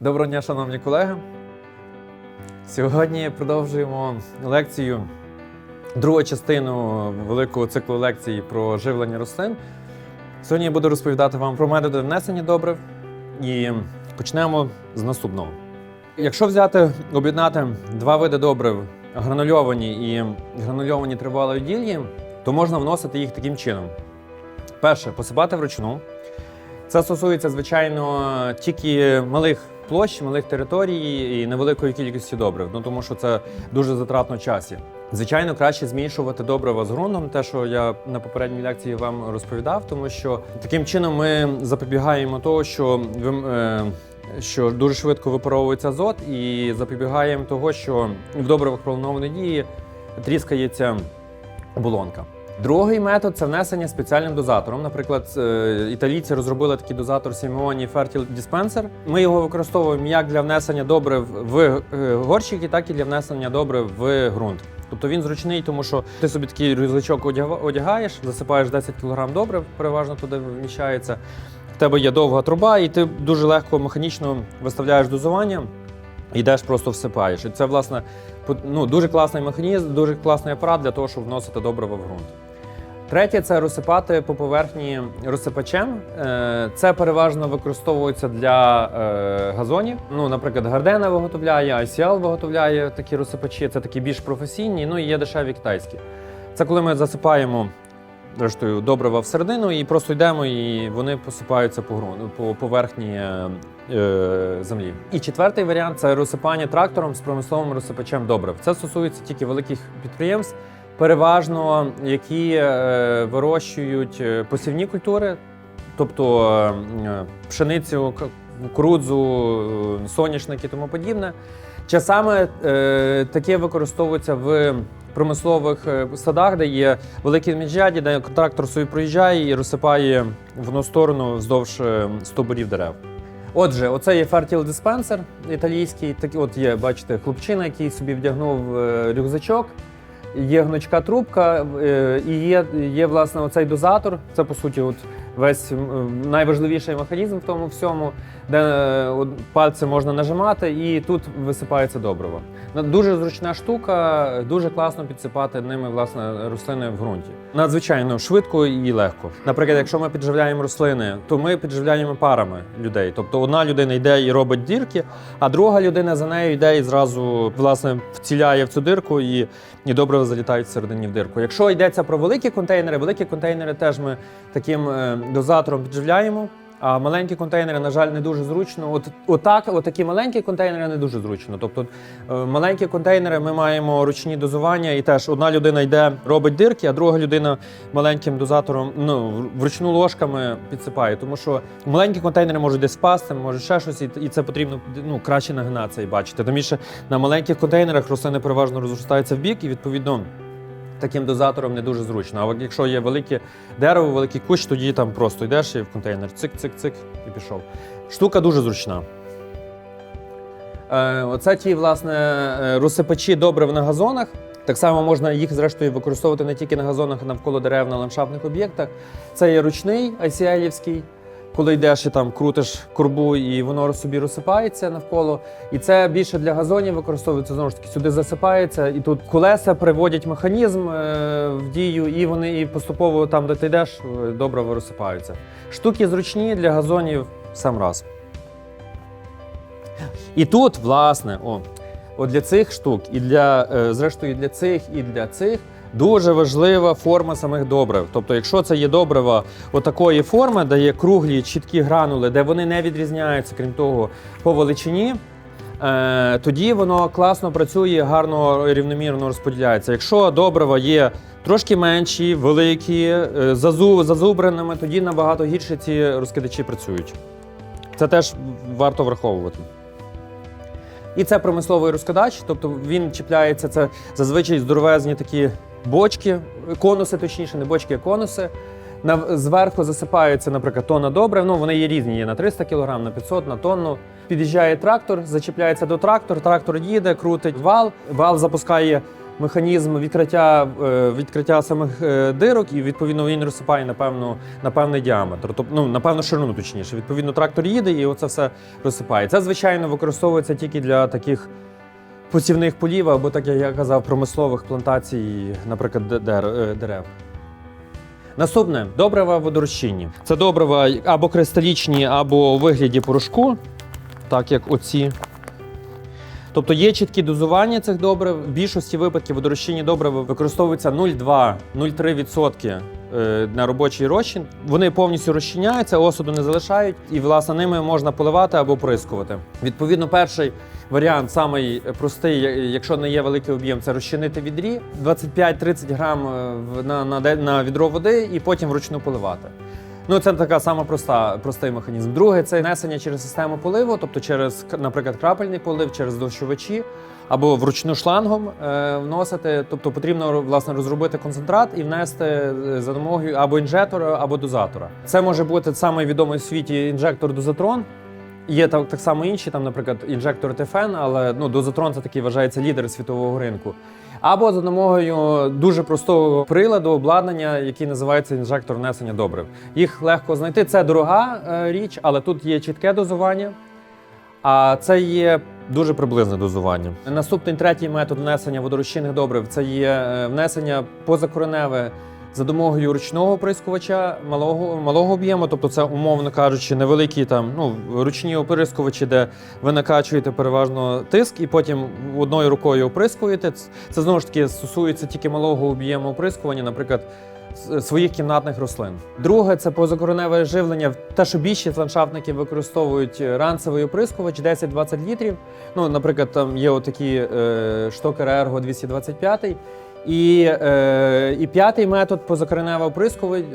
Доброго дня, шановні колеги. Сьогодні продовжуємо лекцію, другу частину великого циклу лекцій про живлення рослин. Сьогодні я буду розповідати вам про методи внесення добрив і почнемо з наступного. Якщо взяти, об'єднати два види добрив гранульовані і гранульовані тривалої дії, то можна вносити їх таким чином. Перше посипати вручну. Це стосується, звичайно, тільки малих площ, малих територій і невеликої кількості добрив, ну тому що це дуже затратно часі. Звичайно, краще змішувати добрива з ґрунтом, те, що я на попередній лекції вам розповідав, тому що таким чином ми запобігаємо того, що ви- е, що дуже швидко випаровується азот, і запобігаємо того, що в добривах пролонованої дії тріскається оболонка. Другий метод це внесення спеціальним дозатором. Наприклад, е, італійці розробили такий дозатор Simeoni Fertile Dispenser. Ми його використовуємо як для внесення добрив в е, горщики, так і для внесення добрив в ґрунт. Тобто він зручний, тому що ти собі такий рюкзачок одяга- одягаєш, засипаєш 10 кг добрив, переважно туди вміщається. Тебе є довга труба, і ти дуже легко механічно виставляєш дозування. Йдеш, просто всипаєш. І це, власне, ну, дуже класний механізм, дуже класний апарат для того, щоб вносити добриво в ґрунт. Третє це розсипати по поверхні розсипачем. Е, Це переважно використовується для е, газонів. Ну, наприклад, Гардена виготовляє, ICL виготовляє такі розсипачі. Це такі більш професійні, ну і є дешеві китайські. Це коли ми засипаємо зрештою добрива всередину і просто йдемо, і вони посипаються по ґрунту, по поверхні е, е, землі. І четвертий варіант це розсипання трактором з промисловим розсипачем добрив. Це стосується тільки великих підприємств, переважно які е, вирощують е, посівні культури, тобто е, пшеницю, кукурудзу, е, соняшник і тому подібне. Часами е, таке використовується в промислових е, садах, де є великі міжряді, де трактор собі проїжджає і розсипає в одну сторону вздовж е, стовбурів дерев. Отже, оце є Fertile Dispenser італійський. Такий от є, бачите, хлопчина, який собі вдягнув е, рюкзачок. Є гнучка трубка, і є, є власне оцей дозатор. Це по суті, от весь найважливіший механізм в тому всьому, де е, пальцем можна нажимати, і тут висипається добриво. Ну, Дуже зручна штука, дуже класно підсипати ними власне рослини в ґрунті. Надзвичайно швидко і легко. Наприклад, якщо ми підживляємо рослини, то ми підживляємо парами людей. Тобто одна людина йде і робить дірки, а друга людина за нею йде і зразу власне вціляє в цю дирку і, і добре залітають всередині в дирку. Якщо йдеться про великі контейнери, великі контейнери теж ми таким е, дозатором підживляємо. А маленькі контейнери, на жаль, не дуже зручно. От отак, отакі маленькі контейнери не дуже зручно. Тобто е, маленькі контейнери ми маємо ручні дозування, і теж одна людина йде, робить дирки, а друга людина маленьким дозатором, ну вручну ложками підсипає. Тому що маленькі контейнери можуть десь впасти, може ще щось, і, це потрібно ну, краще нагинатися і бачити. Тому що на маленьких контейнерах рослини переважно розростаються в бік, і відповідно. Таким дозатором не дуже зручно. А якщо є велике дерево, великий кущ, тоді там просто йдеш і в контейнер цик-цик-цик і пішов. Штука дуже зручна. Е, оце ті, власне, е, розсипачі добрив на газонах. Так само можна їх, зрештою, використовувати не тільки на газонах, а навколо дерев на ландшафтних об'єктах. Це є ручний ICL-івський, коли йдеш і там крутиш корбу, і воно собі розсипається навколо. І це більше для газонів використовується знову ж таки. Сюди засипається, і тут колеса приводять механізм е, в дію, і вони і поступово там, де ти йдеш, е, добре розсипаються. Штуки зручні для газонів сам раз. І тут, власне, о, от для цих штук, і для е, зрештою, і для цих, і для цих дуже важлива форма самих добрив. Тобто, якщо це є добрива отакої форми, де є круглі чіткі гранули, де вони не відрізняються, крім того, по величині. е, Тоді воно класно працює, гарно рівномірно розподіляється. Якщо добрива є трошки менші, великі, е, зазу- зазубреними, тоді набагато гірше ці розкидачі працюють. Це теж варто враховувати. І це промисловий розкидач, тобто він чіпляється, це зазвичай здоровезні такі бочки, конуси, точніше, не бочки, а конуси. Зверху засипається, наприклад, тонна добре. Ну, вони є різні, є на 300 кг, на 500, на тонну. Під'їжджає трактор, зачіпляється до трактора, трактор їде, крутить вал, вал запускає механізм відкриття, е, відкриття самих е, дирок, і відповідно він розсипає на, певну, на певний діаметр, тобто ну, на певну ширину, точніше. Відповідно, трактор їде і оце все розсипає. Це, звичайно, використовується тільки для таких посівних полів, або, так як я казав, промислових плантацій, наприклад, е, дерев. Наступне добрива водорозчинні. Це добрива або кристалічні, або у вигляді порошку, так як оці. Тобто є чіткі дозування цих добрив. В більшості випадків водорозчинні добрива використовуються 0,2-0,3% е, на робочий розчин. Вони повністю розчиняються, осаду не залишають, і власне ними можна поливати або прискувати. Відповідно, перший варіант, самий простий, якщо не є великий об'єм, це розчинити відрі 25-30 грам е, на, на, на відро води і потім вручну поливати. Ну, це така сама проста, простий механізм. Друге це несення через систему поливу, тобто через, наприклад, крапельний полив, через дощовичі або вручну шлангом е, вносити. Тобто потрібно власне розробити концентрат і внести е, за допомогою або інжектора, або дозатора. Це може бути самий відомий в світі інжектор дозатрон. Є так, так само інші, там, наприклад, інжектор ТФН, але ну, дозатрон це такий вважається лідер світового ринку. Або за допомогою дуже простого приладу обладнання, який називається інжектор несення добрив. Їх легко знайти. Це дорога е, річ, але тут є чітке дозування. А це є дуже приблизне дозування. Наступний третій метод внесення водорозчинних добрив це є е, внесення позакореневе за допомогою ручного прискувача малого, малого об'єму, тобто це, умовно кажучи, невеликі там ну, ручні оприскувачі, де ви накачуєте переважно тиск і потім одною рукою оприскуєте. Це знову ж таки стосується тільки малого об'єму оприскування, наприклад, своїх кімнатних рослин. Друге це позакореневе живлення. Те, що більшість ландшафтників використовують е, ранцевий оприскувач 10-20 літрів. Ну, наприклад, там є отакі е, штокер Ergo 225. І, е, і п'ятий метод позакореневого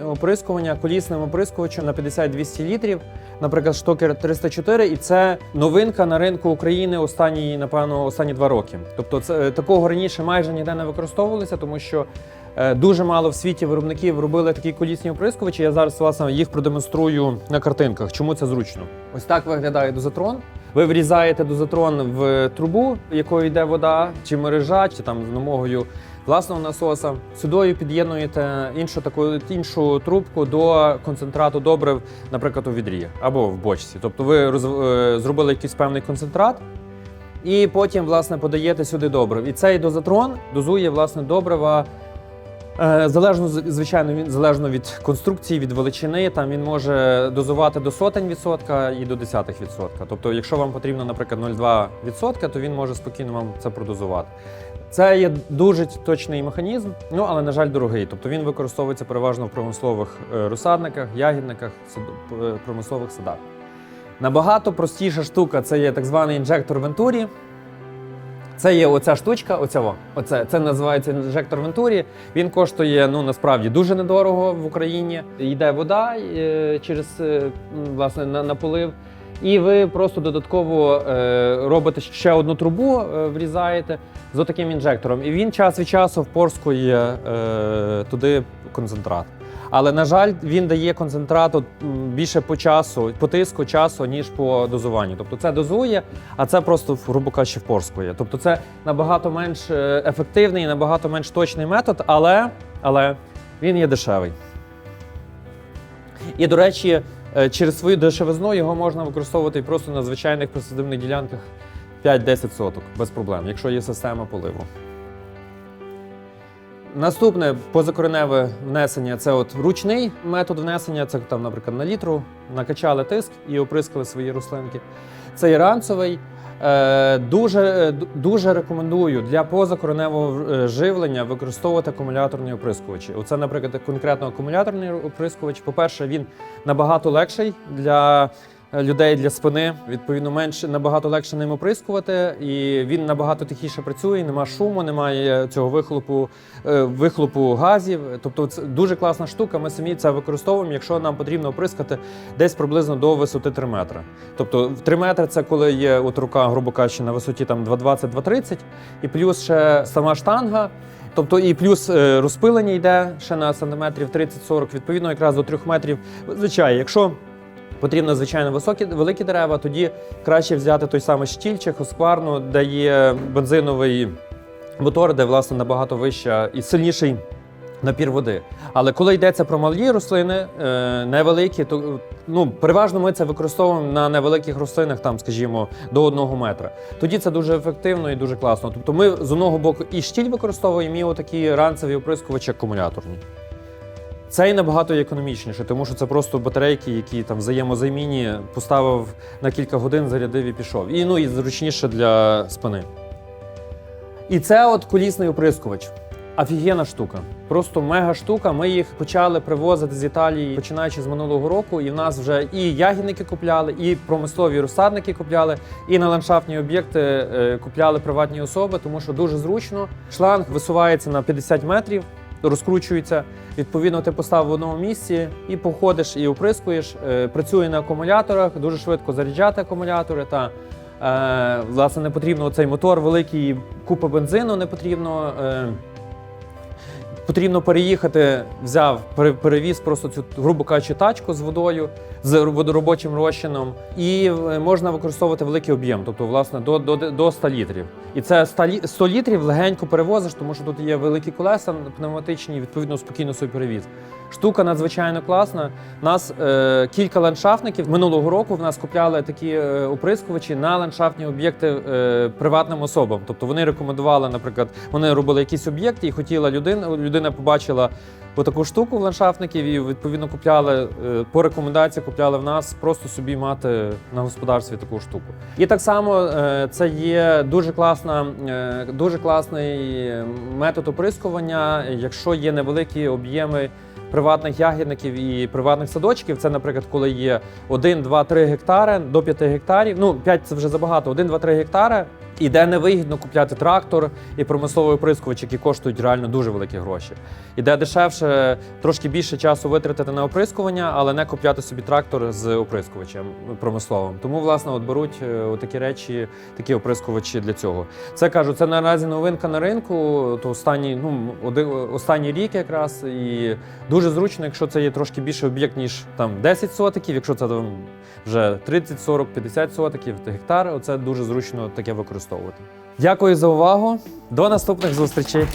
оприскування, колісним оприскувачем на 50-200 літрів, наприклад, штокер 304, і це новинка на ринку України останні, напевно, останні два роки. Тобто, це такого раніше майже ніде не використовувалося, тому що е, дуже мало в світі виробників робили такі колісні оприскувачі. Я зараз власне їх продемонструю на картинках. Чому це зручно? Ось так виглядає дозатрон. Ви врізаєте дозатрон в трубу, якою йде вода, чи мережа, чи там з допомогою власного насоса. Сюдою під'єднуєте іншу таку іншу трубку до концентрату добрив, наприклад, у відрі або в бочці. Тобто ви роз- е, зробили якийсь певний концентрат. І потім, власне, подаєте сюди добрив. І цей дозатрон дозує власне добрива. Е, Залежно, звичайно, він залежно від конструкції, від величини, там він може дозувати до сотень відсотка і до десятих відсотка. Тобто, якщо вам потрібно, наприклад, 0,2 відсотка, то він може спокійно вам це продозувати. Це є дуже точний механізм, ну але на жаль, дорогий. Тобто він використовується переважно в промислових е, розсадниках, ягідниках, е, промислових садах. Набагато простіша штука це є так званий інжектор Вентурі. Це є оця штучка, оця во. Оце це називається інжектор Вентурі. Він коштує ну насправді дуже недорого в Україні. Йде вода е, через власне на, на полив. І ви просто додатково е, робите ще одну трубу, е, врізаєте з отаким інжектором. І він час від часу впорскує е, туди концентрат. Але на жаль, він дає концентрату більше по часу, по тиску часу, ніж по дозуванню. Тобто це дозує, а це просто, грубо кажучи, впорскує. Тобто це набагато менш ефективний, і набагато менш точний метод, але, але він є дешевий. І, до речі, через свою дешевизну його можна використовувати і просто на звичайних присадивних ділянках 5-10 соток без проблем, якщо є система поливу. Наступне позакореневе внесення це от ручний метод внесення. Це там, наприклад, на літру накачали тиск і оприскали свої рослинки. Це і ранцевий. Е, Дуже, е, дуже рекомендую для позакореневого е, живлення використовувати акумуляторні оприскувачі. Оце, наприклад, конкретно акумуляторний оприскувач. По-перше, він набагато легший для людей для спини. Відповідно, менше набагато легше ним оприскувати, і він набагато тихіше працює. Нема шуму, немає цього вихлопу, е, вихлопу газів. Тобто, це дуже класна штука. Ми самі це використовуємо, якщо нам потрібно оприскати десь приблизно до висоти 3 метри. Тобто, в 3 метри це коли є от рука, грубо кажучи, на висоті там 2,20-2,30, і плюс ще сама штанга. Тобто і плюс е, розпилення йде ще на сантиметрів 30-40, відповідно, якраз до 3 метрів. Звичайно, якщо потрібно, звичайно, високі, великі дерева, тоді краще взяти той самий штільчик, хоскварну, де є бензиновий мотор, де власне набагато вища і сильніший напір води. Але коли йдеться про малі рослини, е, невеликі, то ну, переважно ми це використовуємо на невеликих рослинах, там, скажімо, до одного метра. Тоді це дуже ефективно і дуже класно. Тобто ми з одного боку і штіль використовуємо, і отакі ранцеві оприскувачі акумуляторні. Це і набагато економічніше, тому що це просто батарейки, які там взаємозамінні, поставив на кілька годин, зарядив і пішов. І ну і зручніше для спини. І це от колісний оприскувач. Офігенна штука. Просто мега штука. Ми їх почали привозити з Італії починаючи з минулого року. І в нас вже і ягідники купляли, і промислові розсадники купляли, і на ландшафтні об'єкти е, купляли приватні особи, тому що дуже зручно. Шланг висувається на 50 метрів, розкручується. Відповідно, ти поставив в одному місці і походиш і оприскуєш. Е, Працює на акумуляторах, дуже швидко заряджати акумулятори. Та е, власне не потрібно цей мотор великий, купа бензину не потрібно. Потрібно переїхати, взяв, пере- перевіз просто цю, грубо кажучи, тачку з водою, з водоробочим розчином, і можна використовувати великий об'єм, тобто, власне, до, до, до 100 літрів. І це 100, лі- 100 літрів легенько перевозиш, тому що тут є великі колеса пневматичні, відповідно, спокійно собі перевіз. Штука надзвичайно класна. Нас е, кілька ландшафтників минулого року в нас купляли такі е, оприскувачі на ландшафтні об'єкти е, приватним особам. Тобто вони рекомендували, наприклад, вони робили якісь об'єкти і хотіла людина. Людина побачила таку штуку в ландшафтників і відповідно купляли е, по рекомендації, купляли в нас просто собі мати на господарстві таку штуку. І так само е, це є дуже класна, е, дуже класний метод оприскування, якщо є невеликі об'єми приватних ягідників і приватних садочків. Це, наприклад, коли є 1, 2, 3 гектари до 5 гектарів. Ну, 5 це вже забагато, 1, 2, 3 гектари. І де невигідно купляти трактор і промисловий оприскувач, які коштують реально дуже великі гроші. І де дешевше трошки більше часу витратити на оприскування, але не купляти собі трактор з оприскувачем промисловим. Тому, власне, от беруть е, такі речі, такі оприскувачі для цього. Це кажу, це наразі новинка на ринку. То останній, ну останній рік якраз і дуже зручно, якщо це є трошки більше об'єкт, ніж там 10 сотиків, якщо це там вже 30, 40, 50 сотиків, гектар, оце дуже зручно таке використовувати. Дякую за увагу. До наступних зустрічей.